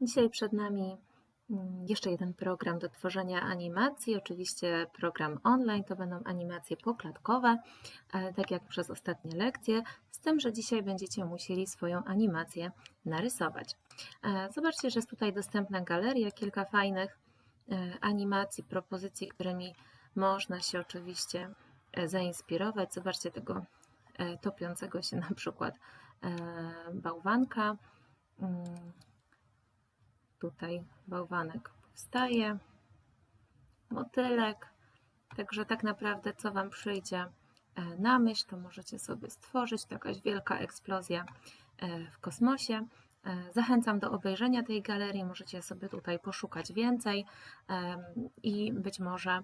Dzisiaj przed nami mm, jeszcze jeden program do tworzenia animacji. Oczywiście program online to będą animacje poklatkowe, e, tak jak przez ostatnie lekcje, z tym, że dzisiaj będziecie musieli swoją animację narysować. E, Zobaczcie, że jest tutaj dostępna galeria, kilka fajnych e, animacji, propozycji, którymi można się oczywiście zainspirować. Zobaczcie tego topiącego się na przykład bałwanka. Tutaj bałwanek powstaje, motylek. Także tak naprawdę, co Wam przyjdzie e, na myśl, to możecie sobie stworzyć. Jakaś wielka eksplozja e, w kosmosie. E, Zachęcam do obejrzenia tej galerii. Możecie sobie tutaj poszukać więcej i być może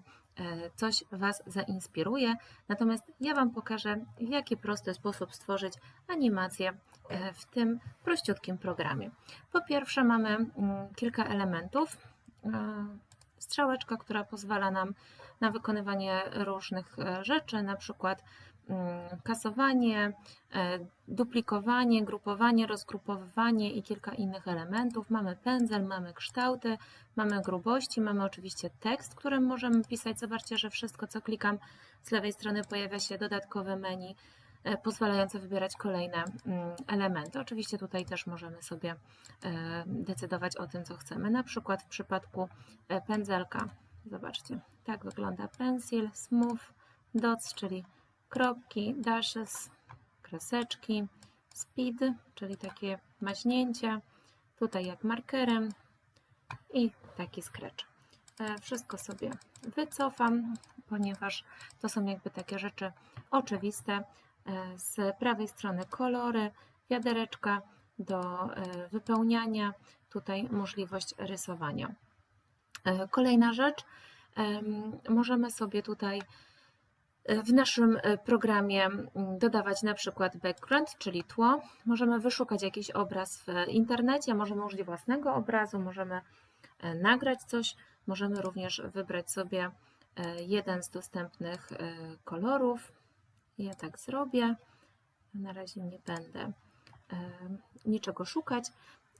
coś Was zainspiruje. Natomiast ja Wam pokażę, w jaki prosty sposób stworzyć animację e, w tym prościutkim programie. Po pierwsze, mamy mm, kilka elementów. E, Strzałeczka, która pozwala nam na wykonywanie różnych e, rzeczy, na przykład kasowanie, e, duplikowanie, grupowanie, rozgrupowywanie i kilka innych elementów. Mamy pędzel, mamy kształty, mamy grubości, mamy oczywiście tekst, którym możemy pisać. Zobaczcie, że wszystko, co klikam z lewej strony, pojawia się dodatkowe menu e, pozwalające wybierać kolejne mm, elementy. Oczywiście tutaj też możemy sobie e, decydować o tym, co chcemy. Na przykład w przypadku pędzelka, zobaczcie, tak wygląda pencil, smooth, dots, czyli kropki, dashes, kreseczki, speed, czyli takie maźnięcie, tutaj jak markerem i taki scratch. E, Wszystko sobie wycofam, ponieważ to są jakby takie rzeczy oczywiste. E, Z prawej strony kolory, wiadereczka do e, wypełniania, tutaj możliwość rysowania. Kolejna rzecz, em, możemy sobie tutaj w naszym e, programie mm, dodawać na przykład background, czyli tło. Możemy wyszukać jakiś obraz w internecie, możemy użyć własnego obrazu, możemy e, nagrać coś, możemy również wybrać sobie e, jeden z dostępnych kolorów. Ja tak zrobię. Na razie nie będę niczego szukać.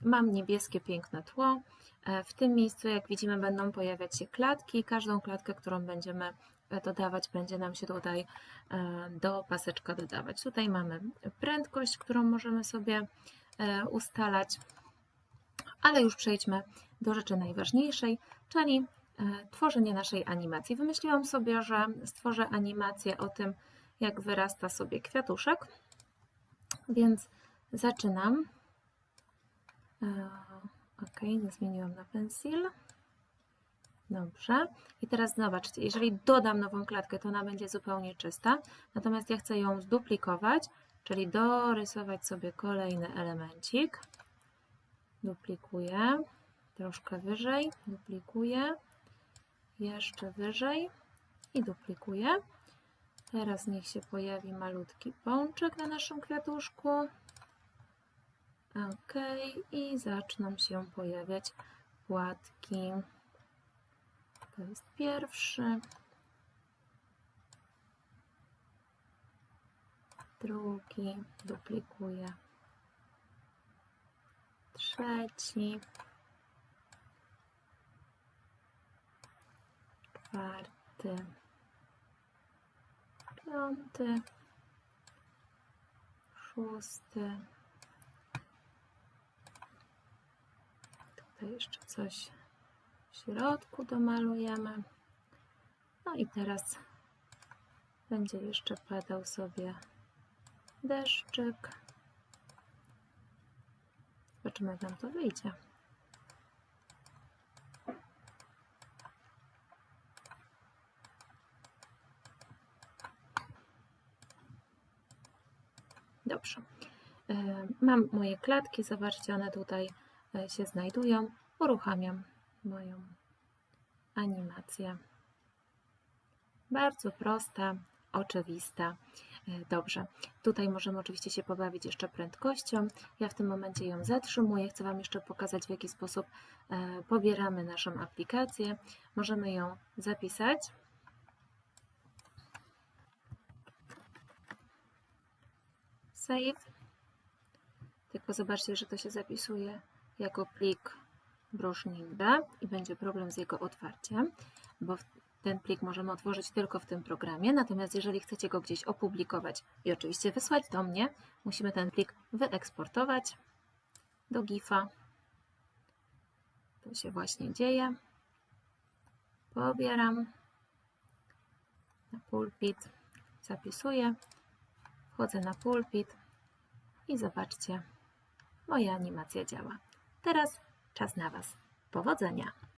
Mam niebieskie piękne tło. E, W tym miejscu, jak widzimy, będą pojawiać się klatki. Każdą klatkę, którą będziemy e, dodawać, będzie nam się tutaj e, do paseczka dodawać. Tutaj mamy prędkość, którą możemy sobie ustalać, ale już przejdźmy do rzeczy najważniejszej, czyli tworzenie naszej animacji. Wymyśliłam sobie, że stworzę animację o tym, jak wyrasta sobie kwiatuszek, więc zaczynam. E, Ok, nie zmieniłam na pensil. Dobrze. I teraz zobaczcie, jeżeli dodam nową klatkę, to ona będzie zupełnie czysta. Natomiast ja chcę ją zduplikować, czyli dorysować sobie kolejny elemencik. Duplikuję. Troszkę wyżej. Duplikuję. Jeszcze wyżej. I duplikuję. Teraz niech się pojawi malutki pączek na naszym kwiatuszku. Ok, i zaczną się pojawiać płatki. To jest pierwszy. Drugi, duplikuję. Trzeci. Czwarty. Piąty. Szósty. Tutaj jeszcze coś w środku domalujemy. No i teraz będzie jeszcze padał sobie deszczyk. Zobaczymy, jak nam to wyjdzie. Dobrze. E, Mam moje klatki, zobaczcie, one tutaj się znajdują. Uruchamiam moją animację. Bardzo prosta, oczywista. E, Dobrze, tutaj możemy oczywiście się pobawić jeszcze prędkością. Ja w tym momencie ją zatrzymuję. Chcę Wam jeszcze pokazać, w jaki sposób e, pobieramy naszą aplikację. Możemy ją zapisać. Save. Tylko zobaczcie, że to się zapisuje jako plik Brusznindę i będzie problem z jego otwarciem, bo ten plik możemy otworzyć tylko w tym programie, natomiast jeżeli chcecie go gdzieś opublikować i oczywiście wysłać do mnie, musimy ten plik wyeksportować do GIFA. To się właśnie dzieje. Pobieram na pulpit, zapisuję, wchodzę na pulpit i zobaczcie, moja animacja działa. Teraz czas na Was. Powodzenia!